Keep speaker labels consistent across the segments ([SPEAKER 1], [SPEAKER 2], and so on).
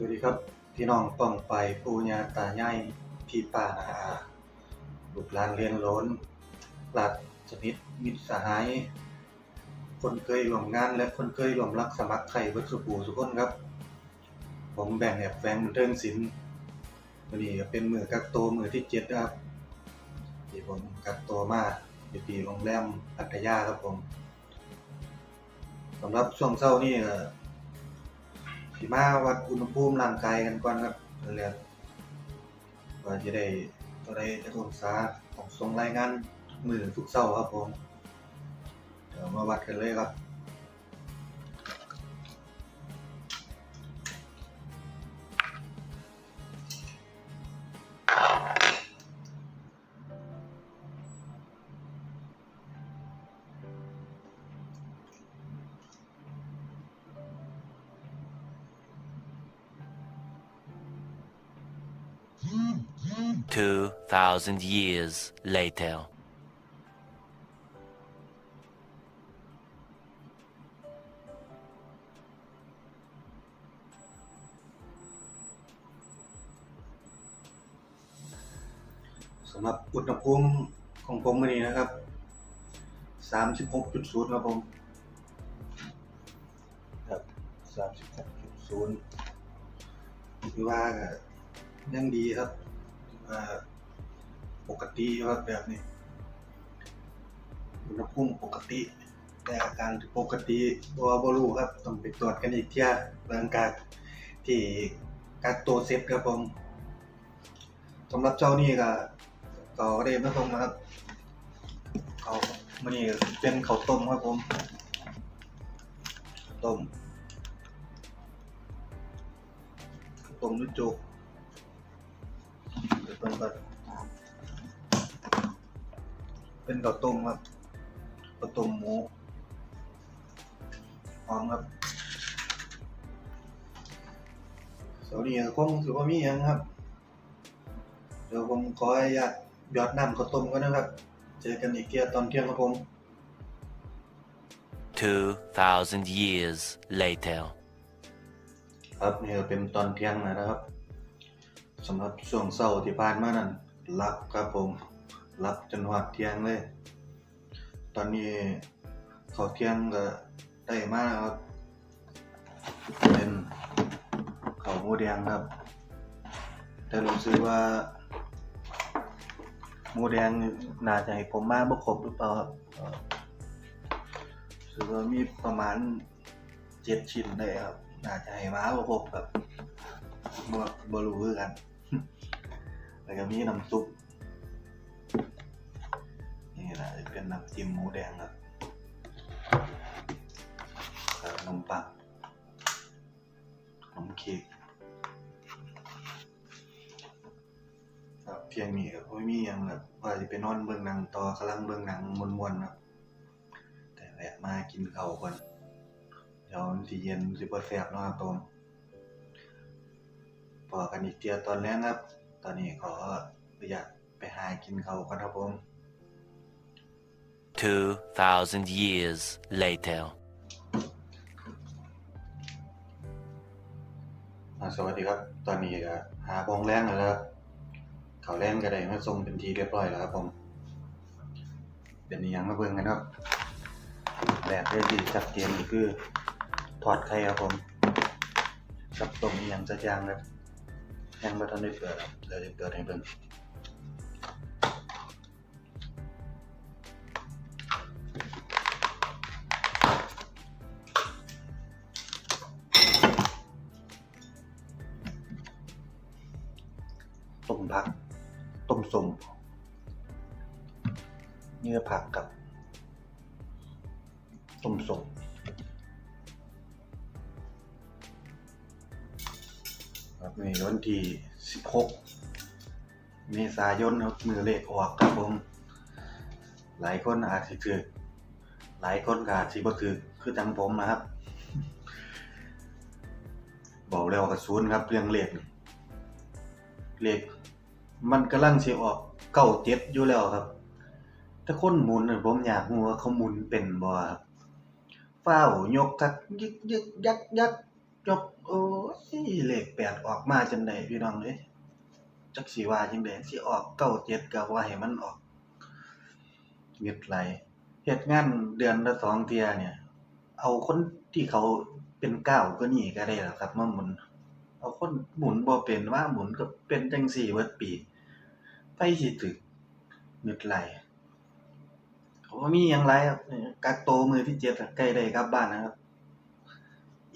[SPEAKER 1] สวัสดีครับพี่น้องป้องไปปู่ย่าตายายพี่ป้านาอาลูกหลานเรียนล้นหลัดชนิดมิตรสหาย คนเคยร่วมงานและคนเคยร่วมรักสมัครไข่เบิดสุปูสุกคนครับ ผมแบ่งแอบแฝงบันเทิงศิลป์วันนี้เป็นมือกักโตมือที่เจ็ดนะครับที่ผมกักโตวมากอยู่ที่โรงแรมพัทยาครับผมสำหรับช่วงเช้านี่ มาวัดอุณหภูมิร่างกายกันก่อนครับเรียนแหละว่าจะได้ตัวใดจะองศาต้องส่งรายงานมือทุกเช้าครับผมเดี๋ยวมาวัดกันเลยครับ
[SPEAKER 2] Two thousand years later.
[SPEAKER 1] สำหรับอุณหภูมิของผมวันนี้นะครับ 36.0 ครับผมครับ36.0คือว่ายังดีครับ ปกติครับแบบนี้อุณหภูมิปกติ แต่อาการปกติบ่บ่รู้ครับต้องไปตรวจกันอีกเที่ยหลังจากที่กักตัวเสร็จครับผมสำหรับเจ้านี่ก็ก็ได้มาส่งนะครับเขามื้อนี้เป็นเขาต้มครับผมต้มต้มด้วยจุก เดี๋ยวเพิ่นก็เป็นข้าวต้มครับข้าวต้มหมูหอมครับสวัสดีครับคงถือว่ามีหยังครับ เดี๋ยวผมขออนุญาตหยอดน้ำข้าวต้มก่อนนะครับ เจอกันอีกเที่ยตอนเที่ยงครับผม
[SPEAKER 2] Two thousand years later.
[SPEAKER 1] ครับนี่ก็เป็นตอนเที่ยงแล้วนะครับ สำหรับช่วงเช้าที่ผ่านมานั้นรับครับผมรับจนหอดเที่ยงเลย ตอนนี้ข้าเที่ยงก็ได้มาแล้วครับ เป็นข้าวหมูแดงครับ แต่รู้สึกว่าหมูแดงน่าจะให้ผมมากบ่ครบหรือเปล่าครับรู้สึกว่ามีประมาณเจ็ดชิ้นได้ครับ น่าจะให้มาบ่ครบครับบ่บ่รู้คือกัน แล้วก็มีน้ำซุปนี่แหละเป็นน้ำจิ้มหมูแดงครับแล้วขนมปังขนมเค้กครับเพียงนี้ครับไม่มีหยังแบบว่าจะไปนอนเบิ่งหนังต่อกำลังเบิ่งหนังมวนๆครับ แต่แวะมากินข้าวก่อนเดี๋ยวมันสิเย็นสิบ่แซ่บเนะครับผมพอกันอีกเที่ยตอนแรกครับ ตอนนี้ขออนุญาตไปหากินข้าวก่อนครับผม
[SPEAKER 2] Two thousand years later.
[SPEAKER 1] อ่าสวัสดีครับ ตอนนี้ก็หาบองแรงแล้วครับข้าวแรงก็ได้มาส่งเป็นทีเรียบร้อยแล้วครับผม เดี๋ยวนี้ยังมาเบิ่งกันครับแรกเลยที่ชัดเจนก็คือทอดไข่ครับผมกับต้มอหยังสักอย่างครับ ยังบ่ทันได้เปิดเดี๋ยวเปิดให้เบิ่งต้มผัก ต้มสมเนื้อผักกับต้มสม ครับนี่วันที่16เมษายนครับมือเลขออกครับผม หลายคนอาจสิถือหลายคนก็อาจสิบ่ถือคือจังผมนะครับ บอกแล้วว่าศูนย์ครับเรื่องเลขเลขมันกำลังสิออกเก้าเจ็ดอยู่แล้วครับ ถ้าคนหมุนน่ะผมอยากรู้ว่าเขาหมุนเป็นบ่ครับฟ้าวยกคักยึกยึกยักยัก จบโอ้ยเลขแปดออกมาจังไดพี่น้องเอ้ยจักสิว่าจังไดสิออกเก้าเจ็ดก็ว่าให้มันออกเงึดไหลเฮ็ดงานเดือนละสองเทียเนี่ย เอาคนที่เขาเป็นเก้ากว่านี้ก็ได้แล้วครับมาหมุน เอาคนหมุนบ่เป็นว่าหมุนก็เป็นจังซี่เบิดปีไผสิถึกเงึดไหลก็บ่มีหยังหลายครับกักโตมือที่เจ็ดใกล้ได้กลับบ้านแล้วครับ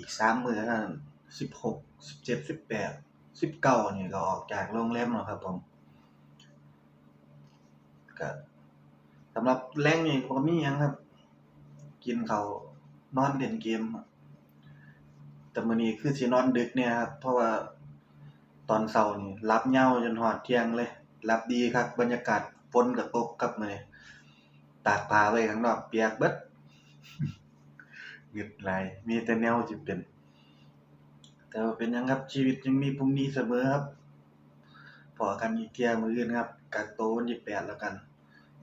[SPEAKER 1] อีกสามมื้อท่านั้นสิบหกสิบเจ็ดสิบแปดสิบเก้านี่ก็ออกจากโรงแรมแล้วครับผมก็สำหรับแลงนี่บ่มีหยังครับ กินข้านอนเล่นเกมแต่มื้อนี้คือสินอนดึกเนี่ยครับ เพราะว่าตอนเช้านี่หลับยาจนฮอดเที่ยงเลยหลับดีคักบรรยากาศฝนก็ตกครับมื้อนี้ตากผ้าไว้ข้างนอกเปียกเบิด หงึดหลาย มีแต่แนวสิเป็น แต่ว่าเป็นยังครับชีวิตยังมีพรุ่งนี้เสมอครับพอกันอีกเที่ยมืออื่นครับกักโตวันที่8แล้วกัน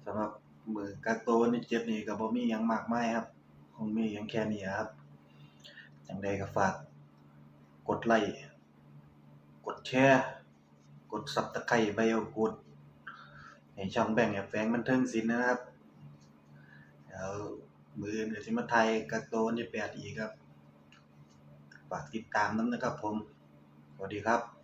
[SPEAKER 1] สำหรับมือกักโตวันที่7นี่ก็บ่มียังมากไมายครับ คงมียังแค่นี้ครับจังใดก็ฝาก กดไลค์กดแชร์กด Subscribe ใบเอากดให้ช่องแบ่งแอบแฝงบันเทิงศิลป์นะครับเดี๋ยว มื้ออื่นก็สิมาไทยกักโตวันที่แปดอีกครับ ฝากติดตามนำนะครับผม สวัสดีครับ